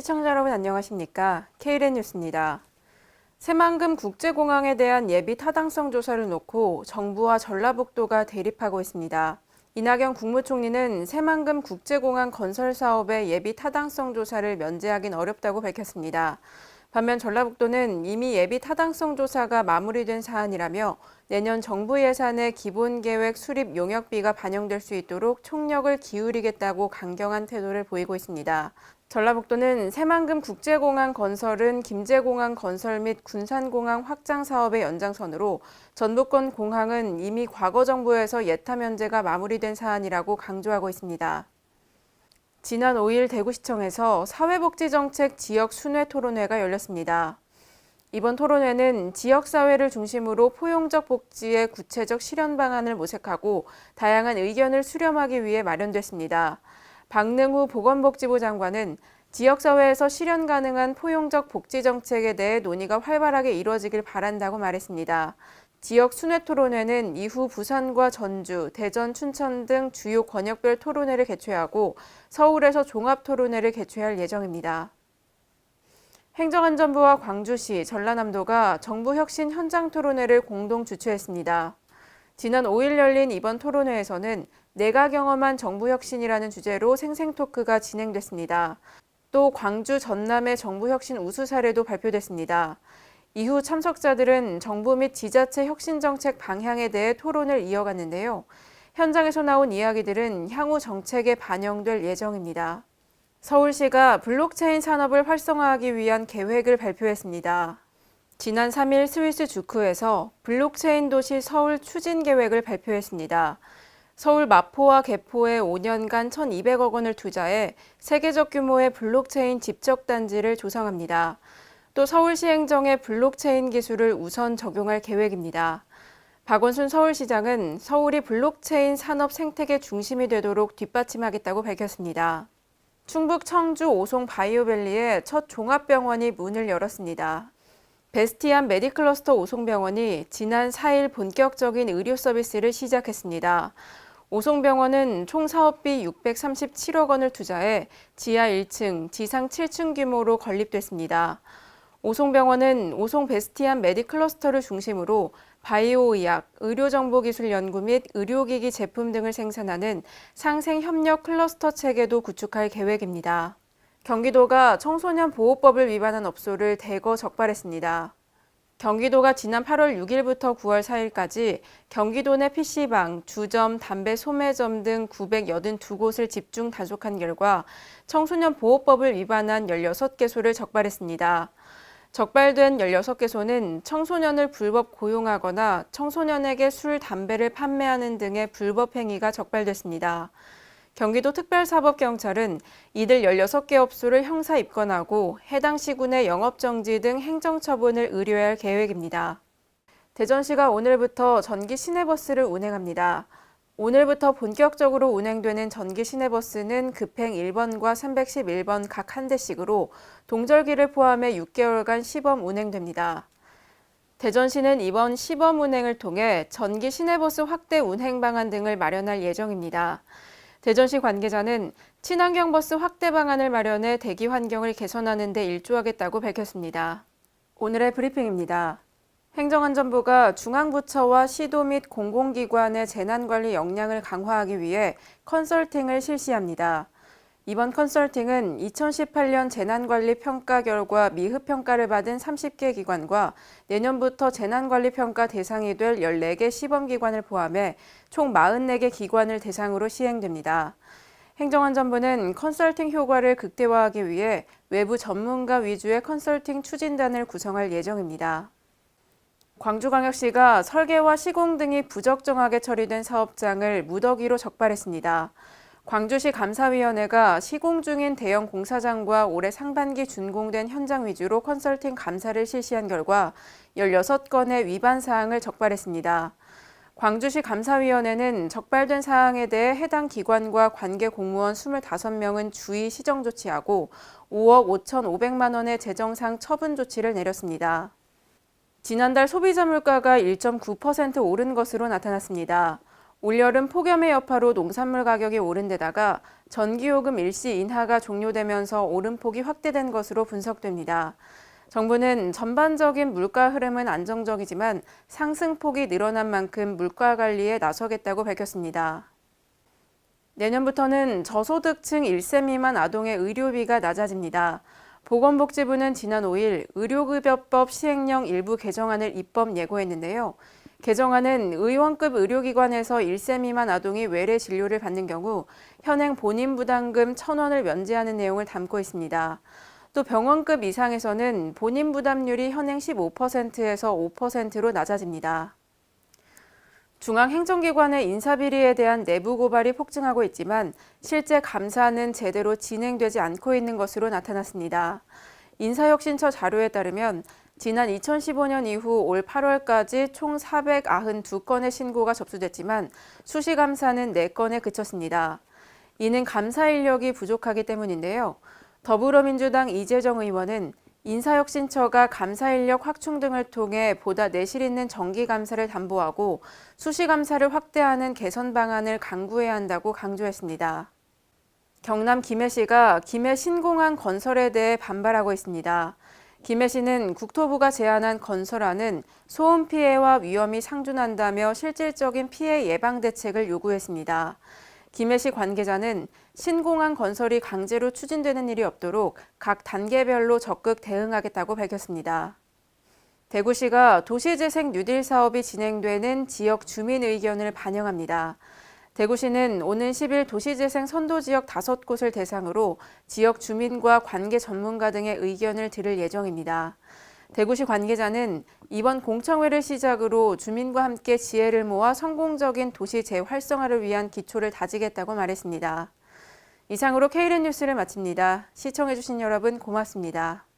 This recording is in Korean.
시청자 여러분 안녕하십니까? K랜 뉴스입니다. 새만금 국제공항에 대한 예비 타당성 조사를 놓고 정부와 전라북도가 대립하고 있습니다. 이낙연 국무총리는 새만금 국제공항 건설 사업의 예비 타당성 조사를 면제하긴 어렵다고 밝혔습니다. 반면 전라북도는 이미 예비 타당성 조사가 마무리된 사안이라며 내년 정부 예산에 기본 계획 수립 용역비가 반영될 수 있도록 총력을 기울이겠다고 강경한 태도를 보이고 있습니다. 전라북도는 새만금 국제공항 건설은 김제공항 건설 및 군산공항 확장 사업의 연장선으로 전북권 공항은 이미 과거 정부에서 예타 면제가 마무리된 사안이라고 강조하고 있습니다. 지난 5일 대구시청에서 사회복지정책 지역 순회 토론회가 열렸습니다. 이번 토론회는 지역사회를 중심으로 포용적 복지의 구체적 실현 방안을 모색하고 다양한 의견을 수렴하기 위해 마련됐습니다. 박능후 보건복지부 장관은 지역사회에서 실현 가능한 포용적 복지 정책에 대해 논의가 활발하게 이루어지길 바란다고 말했습니다. 지역 순회 토론회는 이후 부산과 전주, 대전, 춘천 등 주요 권역별 토론회를 개최하고 서울에서 종합 토론회를 개최할 예정입니다. 행정안전부와 광주시, 전라남도가 정부 혁신 현장 토론회를 공동 주최했습니다. 지난 5일 열린 이번 토론회에서는 내가 경험한 정부 혁신이라는 주제로 생생 토크가 진행됐습니다. 또 광주 전남의 정부 혁신 우수 사례도 발표됐습니다. 이후 참석자들은 정부 및 지자체 혁신 정책 방향에 대해 토론을 이어갔는데요. 현장에서 나온 이야기들은 향후 정책에 반영될 예정입니다. 서울시가 블록체인 산업을 활성화하기 위한 계획을 발표했습니다. 지난 3일 스위스 주크에서 블록체인 도시 서울 추진 계획을 발표했습니다. 서울 마포와 개포에 5년간 1,200억 원을 투자해 세계적 규모의 블록체인 집적 단지를 조성합니다. 또 서울시 행정에 블록체인 기술을 우선 적용할 계획입니다. 박원순 서울시장은 서울이 블록체인 산업 생태계 중심이 되도록 뒷받침하겠다고 밝혔습니다. 충북 청주 오송 바이오밸리에 첫 종합병원이 문을 열었습니다. 베스티안 메디클러스터 오송병원이 지난 4일 본격적인 의료 서비스를 시작했습니다. 오송병원은 총 사업비 637억 원을 투자해 지하 1층, 지상 7층 규모로 건립됐습니다. 오송병원은 오송 베스티안 메디 클러스터를 중심으로 바이오 의학, 의료정보기술 연구 및 의료기기 제품 등을 생산하는 상생협력 클러스터 체계도 구축할 계획입니다. 경기도가 청소년 보호법을 위반한 업소를 대거 적발했습니다. 경기도가 지난 8월 6일부터 9월 4일까지 경기도 내 PC방, 주점, 담배 소매점 등 982곳을 집중 단속한 결과 청소년 보호법을 위반한 16개소를 적발했습니다. 적발된 16개소는 청소년을 불법 고용하거나 청소년에게 술, 담배를 판매하는 등의 불법 행위가 적발됐습니다. 경기도 특별사법경찰은 이들 16개 업소를 형사 입건하고 해당 시군의 영업정지 등 행정처분을 의뢰할 계획입니다. 대전시가 오늘부터 전기 시내버스를 운행합니다. 오늘부터 본격적으로 운행되는 전기 시내버스는 급행 1번과 311번 각 한 대씩으로 동절기를 포함해 6개월간 시범 운행됩니다. 대전시는 이번 시범 운행을 통해 전기 시내버스 확대 운행 방안 등을 마련할 예정입니다. 대전시 관계자는 친환경 버스 확대 방안을 마련해 대기 환경을 개선하는 데 일조하겠다고 밝혔습니다. 오늘의 브리핑입니다. 행정안전부가 중앙부처와 시도 및 공공기관의 재난관리 역량을 강화하기 위해 컨설팅을 실시합니다. 이번 컨설팅은 2018년 재난관리 평가 결과 미흡 평가를 받은 30개 기관과 내년부터 재난관리 평가 대상이 될 14개 시범기관을 포함해 총 44개 기관을 대상으로 시행됩니다. 행정안전부는 컨설팅 효과를 극대화하기 위해 외부 전문가 위주의 컨설팅 추진단을 구성할 예정입니다. 광주광역시가 설계와 시공 등이 부적정하게 처리된 사업장을 무더기로 적발했습니다. 광주시 감사위원회가 시공 중인 대형 공사장과 올해 상반기 준공된 현장 위주로 컨설팅 감사를 실시한 결과 16건의 위반 사항을 적발했습니다. 광주시 감사위원회는 적발된 사항에 대해 해당 기관과 관계 공무원 25명은 주의 시정 조치하고 5억 5,500만 원의 재정상 처분 조치를 내렸습니다. 지난달 소비자 물가가 1.9% 오른 것으로 나타났습니다. 올여름 폭염의 여파로 농산물 가격이 오른 데다가 전기요금 일시 인하가 종료되면서 오름폭이 확대된 것으로 분석됩니다. 정부는 전반적인 물가 흐름은 안정적이지만 상승폭이 늘어난 만큼 물가 관리에 나서겠다고 밝혔습니다. 내년부터는 저소득층 1세 미만 아동의 의료비가 낮아집니다. 보건복지부는 지난 5일 의료급여법 시행령 일부 개정안을 입법 예고했는데요. 개정안은 의원급 의료기관에서 1세 미만 아동이 외래 진료를 받는 경우 현행 본인 부담금 1,000원을 면제하는 내용을 담고 있습니다. 또 병원급 이상에서는 본인 부담률이 현행 15%에서 5%로 낮아집니다. 중앙행정기관의 인사비리에 대한 내부 고발이 폭증하고 있지만 실제 감사는 제대로 진행되지 않고 있는 것으로 나타났습니다. 인사혁신처 자료에 따르면 지난 2015년 이후 올 8월까지 총 492건의 신고가 접수됐지만 수시 감사는 4건에 그쳤습니다. 이는 감사 인력이 부족하기 때문인데요. 더불어민주당 이재정 의원은 인사혁신처가 감사 인력 확충 등을 통해 보다 내실 있는 정기 감사를 담보하고 수시 감사를 확대하는 개선 방안을 강구해야 한다고 강조했습니다. 경남 김해시가 김해 신공항 건설에 대해 반발하고 있습니다. 김해시는 국토부가 제안한 건설안은 소음 피해와 위험이 상존한다며 실질적인 피해 예방 대책을 요구했습니다. 김해 시 관계자는 신공항 건설이 강제로 추진되는 일이 없도록 각 단계별로 적극 대응하겠다고 밝혔습니다. 대구시가 도시재생 뉴딜 사업이 진행되는 지역 주민 의견을 반영합니다. 대구시는 오는 10일 도시재생 선도지역 5곳을 대상으로 지역 주민과 관계 전문가 등의 의견을 들을 예정입니다. 대구시 관계자는 이번 공청회를 시작으로 주민과 함께 지혜를 모아 성공적인 도시 재활성화를 위한 기초를 다지겠다고 말했습니다. 이상으로 K랜 뉴스를 마칩니다. 시청해주신 여러분 고맙습니다.